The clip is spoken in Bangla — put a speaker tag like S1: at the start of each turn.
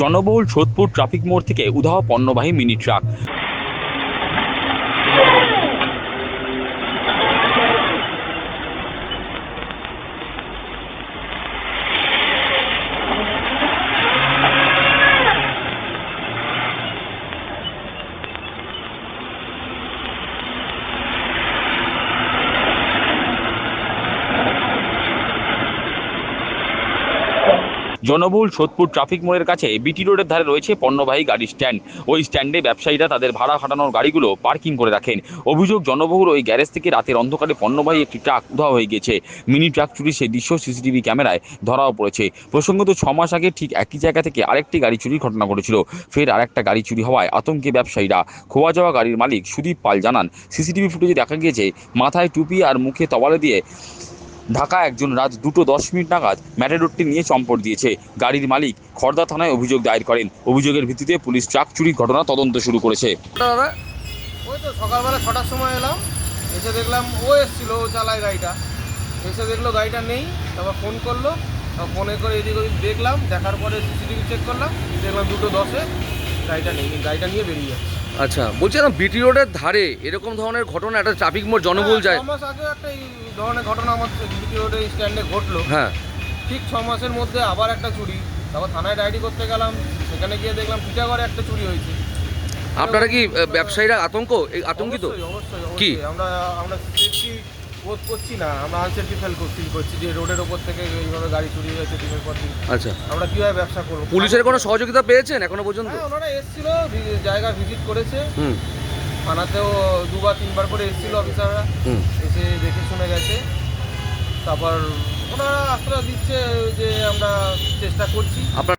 S1: জনবহুল সোদপুর ট্রাফিক মোড় থেকে উধাও পণ্যবাহী মিনি ট্রাক। জনবহুল সোদপুর ট্রাফিক মোড়ের কাছে বিটি রোডের ধারে রয়েছে পণ্যবাহী গাড়ির স্ট্যান্ড। ওই স্ট্যান্ডে ব্যবসায়ীরা তাদের ভাড়া খাটানোর গাড়িগুলো পার্কিং করে রাখেন। অভিযোগ, জনবহুল ওই গ্যারেজ থেকে রাতের অন্ধকারে পণ্যবাহী একটি ট্রাক উধাও হয়ে গেছে। মিনি ট্রাক চুরি সেই দৃশ্য সিসিটিভি ক্যামেরায় ধরাও পড়েছে। প্রসঙ্গত, ছ মাস আগে ঠিক একই জায়গা থেকে আরেকটি গাড়ি চুরির ঘটনা ঘটেছিল। ফের আরেকটা গাড়ি চুরি হওয়ায় আতঙ্কে ব্যবসায়ীরা। খোয়া যাওয়া গাড়ির মালিক সুদীপ পাল জানান, সিসিটিভি ফুটেজে দেখা গিয়েছে, মাথায় টুপি আর মুখে তওয়ালে দিয়ে ঢাকা একজন রাত দুটো দশ মিনিট নাগাদ ম্যাটাডোরটি নিয়ে চম্পট দিয়েছে। গাড়ির মালিক খড়দা থানায় অভিযোগ দায়ের করেন। অভিযোগের ভিত্তিতে পুলিশ ট্রাক চুরির ঘটনা তদন্ত শুরু করেছে।
S2: ওই তো সকালবেলা ছটার সময় এলাম, এসে দেখলাম ও এসেছিল, ও চালায় গাড়িটা। এসে দেখল গাড়িটা নেই, তারপর ফোন করল ফোনে করে এদিক ওদিক দেখলাম, দেখার পরে সিসিটিভি চেক করলাম, দেখলাম দুটো দশে গাড়িটা নেই, গাড়িটা নিয়ে বেরিয়ে যাচ্ছে।
S3: আচ্ছা বলছিলাম বিটি রোডের ধারে এরকম ধরনের ঘটনা একটা ট্রাফিক মোড় জনবহুল যায়।
S2: হ্যাঁ, ছ মাস আগে একটা এই ধরনের ঘটনা আমার বিটি রোডের স্ট্যান্ডে ঘটলো।
S3: হ্যাঁ।
S2: ঠিক ছ মাসের মধ্যে আবার একটা চুরি। তারপর থানায় ডায়েরি করতে গেলাম সেখানে গিয়ে দেখলাম টিটাগড়ে একটা চুরি হয়েছে।
S3: আপনারা কি ব্যবসায়ীরা আতঙ্ক? এই আতঙ্কিত?
S2: অবশ্যই অবশ্যই
S3: কি?
S2: আমরা আমরা সেফটি বোধ করছি না আমরা আনসেফটি ফেল ফিল করছি যে রোডের ওপর থেকে এইভাবে গাড়ি চুরি হয়েছে দিনের পর দিন।
S3: আচ্ছা।
S2: আমরা কীভাবে ব্যবসা করব?
S3: পুলিশের কোনো সহযোগিতা পেয়েছেন এখনও পর্যন্ত?
S2: হ্যাঁ ওনারা এসেছিল জায়গা ভিজিট করেছে।
S3: হুম।
S2: থানাতেও দুবার তিনবার করে এসেছিল অফিসাররা এসে দেখে শুনে গেছে। তারপর ওনারা আশ্রয় দিচ্ছে যে আমরা চেষ্টা করছি।
S3: আপনার